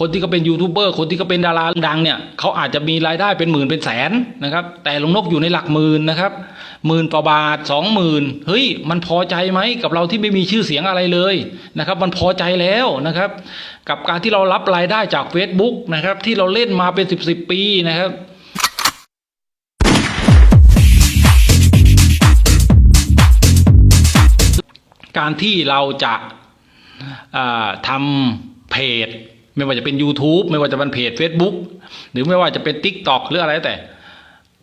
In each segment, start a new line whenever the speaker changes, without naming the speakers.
คนที่เขาเป็นยูทูบเบอร์คนที่เขาเป็นดาราดังเนี่ยเขาอาจจะมีรายได้เป็นหมื่นเป็นแสนนะครับ แต่ลุงนกอยู่ในหลักหมื่นนะครับหมื่นต่อบาทสองหมื่นเฮ้ย มันพอใจไหมกับเราที่ไม่มีชื่อเสียงอะไรเลยนะครับ มันพอใจแล้วนะครับ กับการที่เรารับรายได้จาก Facebook นะครับ ที่เราเล่นมาเป็นสิบสิบปีนะครับการที่เราจะาทำเพจ ไม่ว่าจะเป็น YouTube ไม่ว่าจะเป็นเพจ Facebook หรือไม่ว่าจะเป็น TikTok หรืออะไรแต่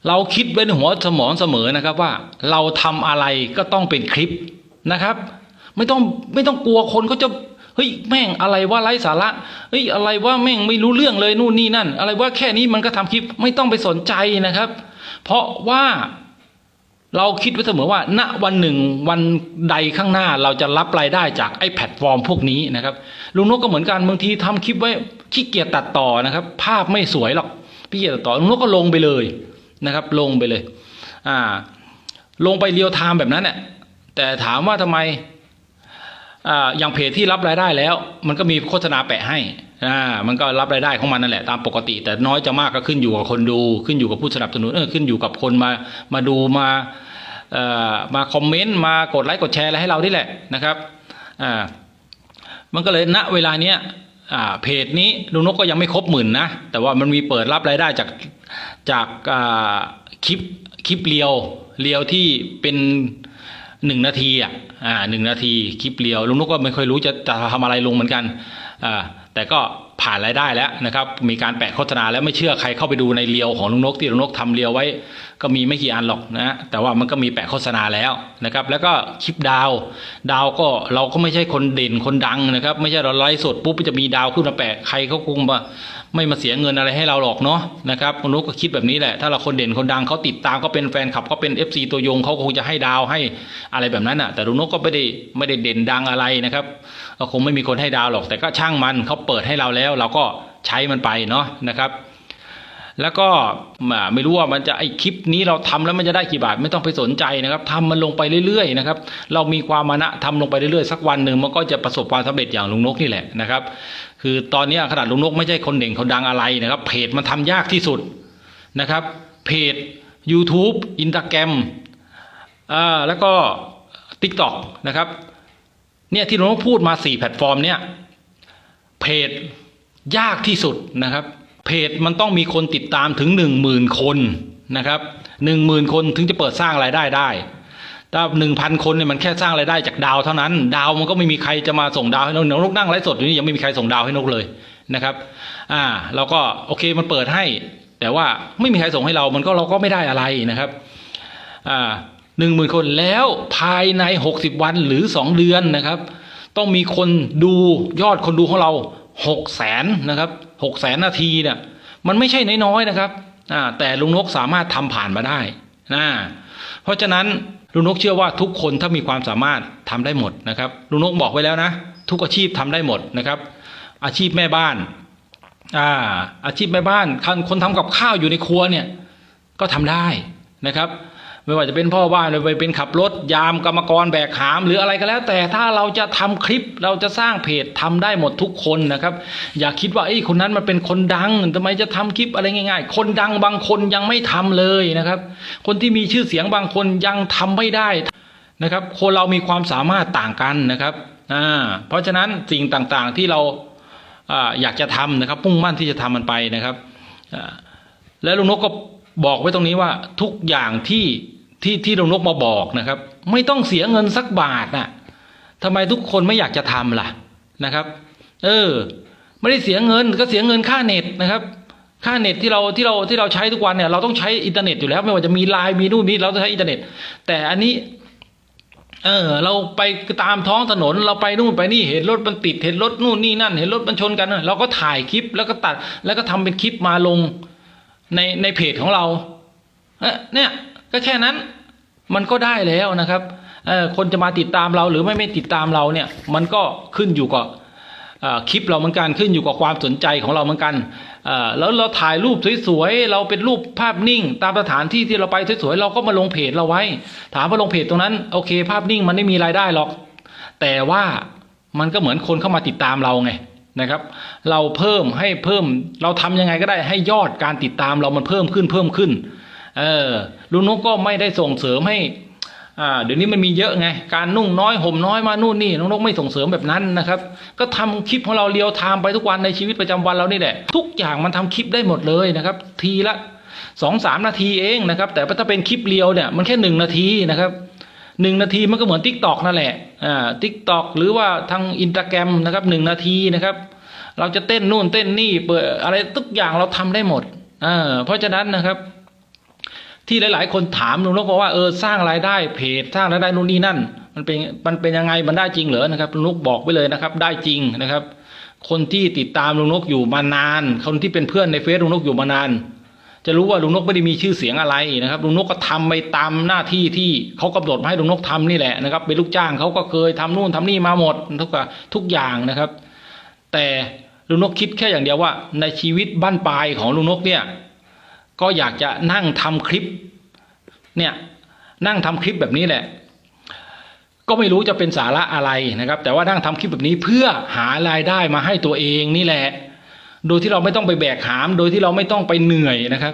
เราคิดไว้ในหัวสมองเสมอนะครับว่า เราทำอะไรก็ต้องเป็นคลิปนะครับ ไม่ต้องไม่ต้องกลัวคนเขาจะเฮ้ยแม่งอะไรว่าไร้สาระเฮ้ยอะไรว่าแม่งไม่รู้เรื่องเลยนู่นนี่นั่น อะไรว่าแค่นี้มันก็ทำคลิปไม่ต้องไปสนใจนะครับ เพราะว่า เราคิดไว้เสมอว่า ณวันหนึ่งวันใดข้างหน้าเราจะรับรายได้จากไอ้แพลตฟอร์มพวกนี้นะครับลุงนกก็เหมือนกันบางทีทำคลิปไว้ขี้เกียจตัดต่อนะครับ ภาพไม่สวยหรอกพี่เกียจตัดต่อลุงนกก็ลงไปเลยนะครับ ลงไปเลย อ่า ลงไปเรียวไทม์แบบนั้นเนี่ยแต่ถามว่าทำไมอ่าอย่างเพจที่รับรายได้แล้ว มันก็มีโฆษณาแปะให้ อ่ามันก็รับรายได้ของมันนั่นแหละตามปกติ แต่น้อยจะมากก็ขึ้นอยู่กับคนดู ขึ้นอยู่กับผู้สนับสนุนเออขึ้นอยู่กับคนมามาดูมาเอ่อมาคอมเมนต์มากดไลค์กดแชร์อะไรให้เรานี่แหละนะครับอ่ามันก็เลยณเวลาเนี้ยอ่าเพจนี้ลุงนกก็ยังไม่ครบหมื่นนะแต่ว่ามันมีเปิดรับรายได้จากจากอ่าคลิปคลิปเรียวเรียวที่เป็นหนึ่งนาทีอะอ่าหนึ่งนาทีคลิปเรียวลุงนกก็ไม่ค่อยรู้จะจะทำอะไรลงเหมือนกันอ่า แต่ก็ผ่านรายได้แล้วนะครับ มีการแปะโฆษณาแล้วไม่เชื่อใครเข้าไปดูในเลียวของลุงนกที่ลุงนกทำเลียวไว้ ก็มีไม่กี่อันหรอกนะแต่ว่ามันก็มีแปะโฆษณาแล้วนะครับ แล้วก็คลิปดาว ดาวก็เราก็ไม่ใช่คนเด่นคนดังนะครับ ไม่ใช่เราไลฟ์สดปุ๊บจะมีดาวขึ้นมาแปะใครเขาคงมาไม่มาเสียเงินอะไรให้เราหรอกเนาะนะครับลุงนกก็คิดแบบนี้แหละ ถ้าเราคนเด่นคนดังเขาติดตามเขาเป็นแฟนคลับเขาเป็น FC ตัวยงเขาคงจะให้ดาวให้อะไรแบบนั้นอะ แต่ลุงนกก็ไม่ได้ไม่ได้เด่นดังอะไรนะครับก็คงไม่มีคนให้ดาวหรอก แต่ก็ช่างมันเขาเปิดให้เราแล้ว เราก็ใช้มันไปเนาะนะครับ แล้วก็ไม่รู้ว่ามันจะไอคลิปนี้เราทำแล้วมันจะได้กี่บาทไม่ต้องไปสนใจนะครับทำมันลงไปเรื่อยๆนะครับเรามีความมานะทำลงไปเรื่อยๆสักวันหนึ่งมันก็จะประสบความสำเร็จอย่างลุงนกนี่แหละนะครับ คือตอนนี้ขนาดลุงนกไม่ใช่คนเด่นคนดังอะไรนะครับ เพจมันทำยากที่สุดนะครับ เพจ YouTube Instagram อ่าแล้วก็ TikTok นะครับเนี่ยที่ลุงนกพูดมาสี่แพลตฟอร์มเนี่ยเพจยากที่สุดนะครับ เพจมันต้องมีคนติดตามถึงหนึ่งหมื่นคนนะครับหนึ่งหมื่นคนถึงจะเปิดสร้างรายได้ได้ ถ้าหนึ่งพันคนเนี่ยมันแค่สร้างรายได้จากดาวเท่านั้น ดาวมันก็ไม่มีใครจะมาส่งดาวให้นกนกนั่งไลฟ์สดอยู่นี่ยังไม่มีใครส่งดาวให้นกเลยนะครับอ่าเราก็โอเคมันเปิดให้ แต่ว่าไม่มีใครส่งให้เรา มันก็เราก็ไม่ได้อะไรนะครับอ่าหนึ่งหมื่นคนแล้วภายในหกสิบวันหรือสองเดือนนะครับ ต้องมีคนดูยอดคนดูของเรา หกแสนนะครับหกแสนนาทีเนี่ยมันไม่ใช่น้อยๆนะครับแต่ลุงนกสามารถทำผ่านมาได้นะเพราะฉะนั้นลุงนกเชื่อว่าทุกคนถ้ามีความสามารถทำได้หมดนะครับลุงนกบอกไว้แล้วนะ ทุกอาชีพทำได้หมดนะครับ อาชีพแม่บ้านอ่าอาชีพแม่บ้านคนคนทำกับข้าวอยู่ในครัวเนี่ยก็ทำได้นะครับ ไม่ว่าจะเป็นพ่อบ้านหรือไปเป็นขับรถยามกรรมกรแบกหาม หรืออะไรก็แล้ว แต่ถ้าเราจะทำคลิปเราจะสร้างเพจทำได้หมดทุกคนนะครับ อย่าคิดว่าไอ้คนนั้นมันเป็นคนดังทำไมจะทำคลิปอะไรง่าย ๆ คนดังบางคนยังไม่ทำเลยนะครับ คนที่มีชื่อเสียงบางคนยังทำไม่ได้นะครับ คนเรามีความสามารถต่างกันนะครับอ่าเพราะฉะนั้นสิ่งต่างๆที่เราอ่าอยากจะทำนะครับมุ่งมั่นที่จะทำมันไปนะครับอ่าแล้วลุงนกก็บอกไว้ตรงนี้ว่าทุกอย่างที่ ที่ที่ลุงนกมาบอกนะครับ ไม่ต้องเสียเงินสักบาทน่ะทำไมทุกคนไม่อยากจะทำล่ะนะครับ เออ ไม่ได้เสียเงินก็เสียเงินค่าเน็ตนะครับ ค่าเน็ตที่เราที่เราที่เราใช้ทุกวันเนี่ยเราต้องใช้อินเทอร์เน็ตอยู่แล้ว ไม่ว่าจะมีไลน์มีนู่นนี่เราต้องใช้อินเทอร์เน็ต แต่อันนี้ เออ เราไปตามท้องถนน เราไปนู่นไปนี่เห็นรถมันติดเห็นรถนู่นนี่นั่น เห็นรถมันชนกันเราก็ถ่ายคลิปแล้วก็ตัด แล้วก็ทำเป็นคลิปมาลงในในเพจของเราเอ้อเนี่ยก็แค่นั้น มันก็ได้แล้วนะครับคนจะมาติดตามเราหรือไม่ไม่ติดตามเราเนี่ย มันก็ขึ้นอยู่กับคลิปเราเหมือนกันขึ้นอยู่กับความสนใจของเราเหมือนกันแล้วเราถ่ายรูปสวยๆเราเป็นรูปภาพนิ่ง ตามสถานที่ที่เราไปสวยๆเราก็มาลงเพจเราไว้ ถามว่าลงเพจตรงนั้นโอเค ภาพนิ่งมันไม่มีรายได้หรอก แต่ว่ามันก็เหมือนคนเข้ามาติดตามเราไงนะครับ เราเพิ่มให้เพิ่มเราทำยังไงก็ได้ให้ยอดการติดตามเรามันเพิ่มขึ้นเพิ่มขึ้น เออลุงนกก็ไม่ได้ส่งเสริมให้อ่าเดี๋ยวนี้มันมีเยอะไง การนุ่งน้อยห่มน้อยมานู่นนี่น้องนกไม่ส่งเสริมแบบนั้นนะครับ ก็ทำคลิปของเราเรียวไทม์ไปทุกวันในชีวิตประจำวันเรานี่แหละ ทุกอย่างมันทำคลิปได้หมดเลยนะครับ ทีละสองสามนาทีเองนะครับ แต่ถ้าเป็นคลิปเรียวเนี่ยมันแค่หนึ่งนาทีนะครับหนึ่งนาทีมันก็เหมือนทิกตอกนั่นแหละอ่าทิกตอกหรือว่าทางอินสตาแกรมนะครับหนึ่งนาทีนะครับ เราจะเต้นนู่นเต้นนี่เปิดอะไรทุกอย่างเราทำได้หมดอ่าเพราะฉะนั้นนะครับ ที่หลาย ๆ คนถามลุงนกบอกว่าเออสร้างรายได้เพจสร้างรายได้นู่นนี่นั่น มันเป็นมันเป็นยังไงมันได้จริงเหรอนะครับลุงนกบอกไปเลยนะครับ ได้จริงนะครับ คนที่ติดตามลุงนกอยู่มานาน คนที่เป็นเพื่อนในเฟซลุงนกอยู่มานาน จะรู้ว่าลุงนกไม่ได้มีชื่อเสียงอะไรนะครับลุงนกก็ทำไปตามหน้าที่ที่เขากำหนดมาให้ลุงนกทำนี่แหละนะครับ เป็นลูกจ้างเขาก็เคยทำนู่นทำนี่มาหมดทุกทุกอย่างนะครับ แต่ลุงนกคิดแค่อย่างเดียวว่า ในชีวิตบ้านปลายของลุงนกเนี่ย ก็อยากจะนั่งทำคลิป เนี่ยนั่งทำคลิปแบบนี้แหละ ก็ไม่รู้จะเป็นสาระอะไรนะครับ แต่ว่านั่งทำคลิปแบบนี้เพื่อหารายได้มาให้ตัวเองนี่แหละ โดยที่เราไม่ต้องไปแบกหาม โดยที่เราไม่ต้องไปเหนื่อยนะครับ